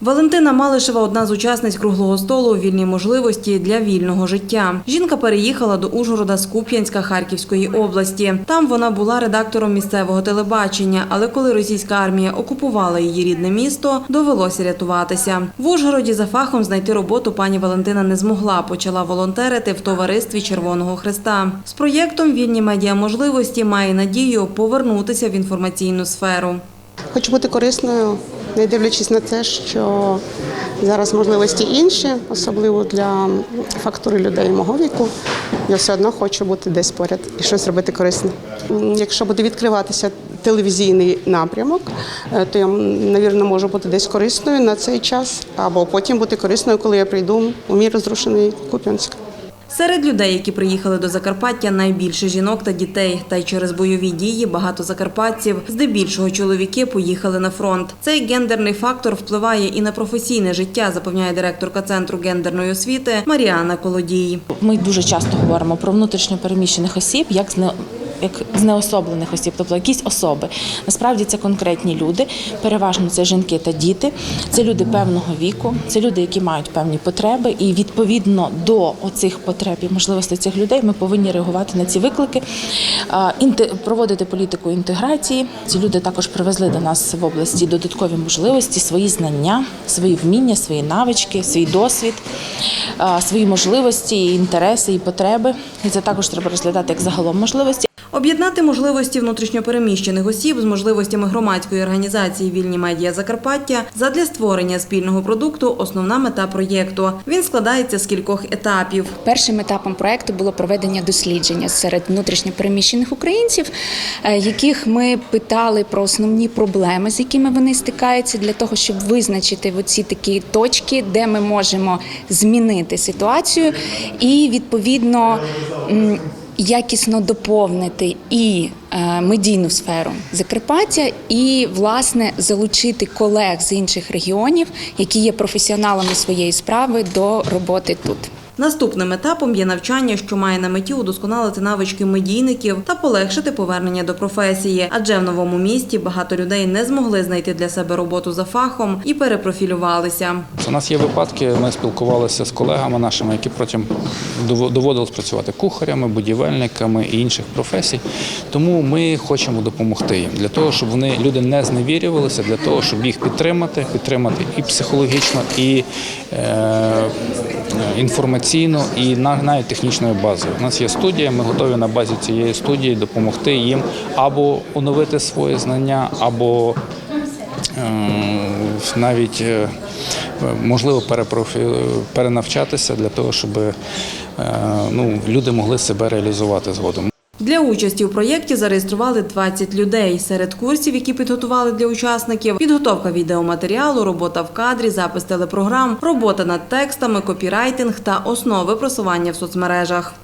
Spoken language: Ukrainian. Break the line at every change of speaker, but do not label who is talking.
Валентина Малишева одна з учасниць круглого столу Вільні можливості для вільного життя. Жінка переїхала до Ужгорода з Куп'янська Харківської області. Там вона була редактором місцевого телебачення, але коли російська армія окупувала її рідне місто, довелося рятуватися. В Ужгороді за фахом знайти роботу пані Валентина не змогла. Почала волонтерити в товаристві Червоного Христа. З проєктом Вільні медіаможливості має надію повернутися в інформаційну сферу.
Хочу бути корисною, не дивлячись на те, що зараз можливості інші, особливо для фактури людей мого віку. Я все одно хочу бути десь поряд і щось робити корисне. Якщо буде відкриватися телевізійний напрямок, е, то я, навірно, можу бути десь корисною на цей час, або потім бути корисною, коли я прийду у мій розрушений Куп'янськ.
Серед людей, які приїхали до Закарпаття, найбільше жінок та дітей. Та й через бойові дії багато закарпатців, здебільшого чоловіки, поїхали на фронт. Цей гендерний фактор впливає і на професійне життя, запевняє директорка центру гендерної освіти Маріана Колодій.
Ми дуже часто говоримо про внутрішньо переміщених осіб як зне. Як знеособлених осіб, тобто якісь особи. Насправді це конкретні люди, переважно це жінки та діти, це люди певного віку, це люди, які мають певні потреби, і відповідно до оцих потреб і можливостей цих людей ми повинні реагувати на ці виклики, проводити політику інтеграції. Ці люди також привезли до нас в області додаткові можливості, свої знання, свої вміння, свої навички, свій досвід, свої можливості, інтереси і потреби. І це також треба розглядати як загалом можливості.
Об'єднати можливості внутрішньопереміщених осіб з можливостями громадської організації Вільні медіа Закарпаття задля створення спільного продукту основна мета проєкту. Він складається з кількох етапів.
Першим етапом проекту було проведення дослідження серед внутрішньопереміщених українців, е, яких ми питали про основні проблеми, з якими вони стикаються, для того, щоб визначити оці такі точки, де ми можемо змінити ситуацію, і відповідно. Якісно доповнити і е, медійну сферу Закарпаття, і власне залучити колег з інших регіонів, які є професіоналами своєї справи, до роботи тут.
Наступним етапом є навчання, що має на меті удосконалити навички медійників та полегшити повернення до професії. Адже в новому місті багато людей не змогли знайти для себе роботу за фахом і перепрофілювалися.
У нас є випадки, ми спілкувалися з колегами нашими, які дово- доводилось працювати кухарями, будівельниками і інших професій. Тому ми хочемо допомогти їм для того, щоб вони люди не зневірювалися, для того, щоб їх підтримати, підтримати і психологічно, і е, інформаційно, і на- навіть технічною базою. У нас є студія, ми готові на базі цієї студії допомогти їм або оновити свої знання, або Е, навіть е, можливо перенавчатися для того, щоб е, ну, люди могли себе реалізувати згодом.
Для участі у проєкті зареєстрували 20 людей. Серед курсів, які підготували для учасників, підготовка відеоматеріалу, робота в кадрі, запис телепрограм, робота над текстами, копірайтинг та основи просування в соцмережах.